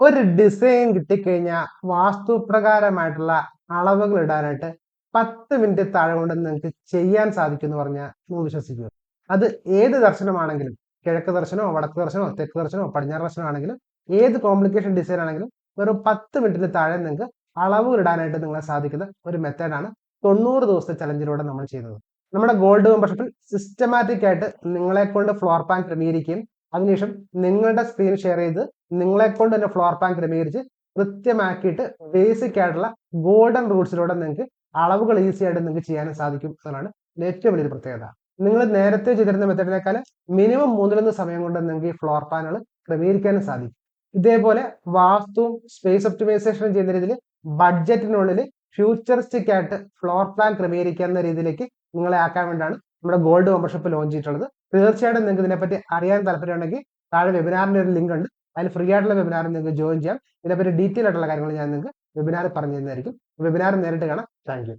ഒരു ഡിസൈൻ കിട്ടിക്കഴിഞ്ഞാൽ വാസ്തുപ്രകാരമായിട്ടുള്ള അളവുകൾ ഇടാനായിട്ട് പത്ത് മിനിറ്റ് താഴെ കൊണ്ട് നിങ്ങൾക്ക് ചെയ്യാൻ സാധിക്കും എന്ന് പറഞ്ഞാൽ നിങ്ങൾ വിശ്വസിക്കുക. അത് ഏത് ദർശനമാണെങ്കിലും കിഴക്ക് ദർശനമോ വടക്ക് ദർശനമോ തെക്ക് ദർശനമോ പടിഞ്ഞാറ് ദർശനം ആണെങ്കിലും ഏത് കോംപ്ലിക്കേഷൻ ഡിസൈൻ ആണെങ്കിലും വെറും പത്ത് മിനിറ്റിന് താഴെ നിങ്ങൾക്ക് അളവുകൾ ഇടാനായിട്ട് നിങ്ങളെ സാധിക്കുന്ന ഒരു മെത്തേഡാണ് തൊണ്ണൂറ് ദിവസത്തെ ചലഞ്ചിലൂടെ നമ്മൾ ചെയ്യുന്നത്. നമ്മുടെ ഗോൾഡ് മെമ്പർഷിപ്പിൽ സിസ്റ്റമാറ്റിക് ആയിട്ട് നിങ്ങളെ കൊണ്ട് ഫ്ലോർ പ്ലാൻ ക്രമീകരിക്കുകയും അതിനുശേഷം നിങ്ങളുടെ സ്ക്രീൻ ഷെയർ ചെയ്ത് നിങ്ങളെ കൊണ്ട് തന്നെ ഫ്ലോർ പ്ലാൻ ക്രമീകരിച്ച് കൃത്യമാക്കിയിട്ട് ബേസിക് ആയിട്ടുള്ള ഗോൾഡൻ റൂട്ട്സിലൂടെ നിങ്ങൾക്ക് അളവുകൾ ഈസി ആയിട്ട് നിങ്ങൾക്ക് ചെയ്യാനും സാധിക്കും എന്നതാണ് ഏറ്റവും വലിയൊരു പ്രത്യേകത. നിങ്ങൾ നേരത്തെ ചെയ്തിരുന്ന മെത്തേഡിനേക്കാൾ മിനിമം മൂന്നിലൊന്ന് സമയം കൊണ്ട് നിങ്ങൾക്ക് ഈ ഫ്ലോർ പ്ലാനുകൾ ക്രമീകരിക്കാനും സാധിക്കും. ഇതേപോലെ വാസ്തുവും സ്പേസ് ഒപ്റ്റിമൈസേഷനും ചെയ്യുന്ന രീതിയിൽ ബഡ്ജറ്റിനുള്ളിൽ ഫ്യൂച്ചറിസ്റ്റിക് ആയിട്ട് ഫ്ലോർ പ്ലാൻ ക്രമീകരിക്കുന്ന രീതിയിലേക്ക് നിങ്ങളെ ആക്കാൻ വേണ്ടിയാണ് നമ്മുടെ ഗോൾഡ് മെമ്പർഷിപ്പ് ലോഞ്ച് ചെയ്തിട്ടുള്ളത്. തീർച്ചയായിട്ടും നിങ്ങൾക്ക് ഇതിനെപ്പറ്റി അറിയാൻ താല്പര്യമുണ്ടെങ്കിൽ താഴെ വെബിനാറിന്റെ ഒരു ലിങ്ക് ഉണ്ട്. അതിൽ ഫ്രീ ആയിട്ടുള്ള വെബിനാറിൽ നിങ്ങൾക്ക് ജോയിൻ ചെയ്യാം. ഇതിനെപ്പറ്റി ഡീറ്റെയിൽ ആയിട്ടുള്ള കാര്യങ്ങൾ ഞാൻ നിങ്ങൾക്ക് വെബിനാറിൽ പറഞ്ഞു തരുന്നതായിരിക്കും വെബിനാർ നേരിട്ട് കാണാം. താങ്ക്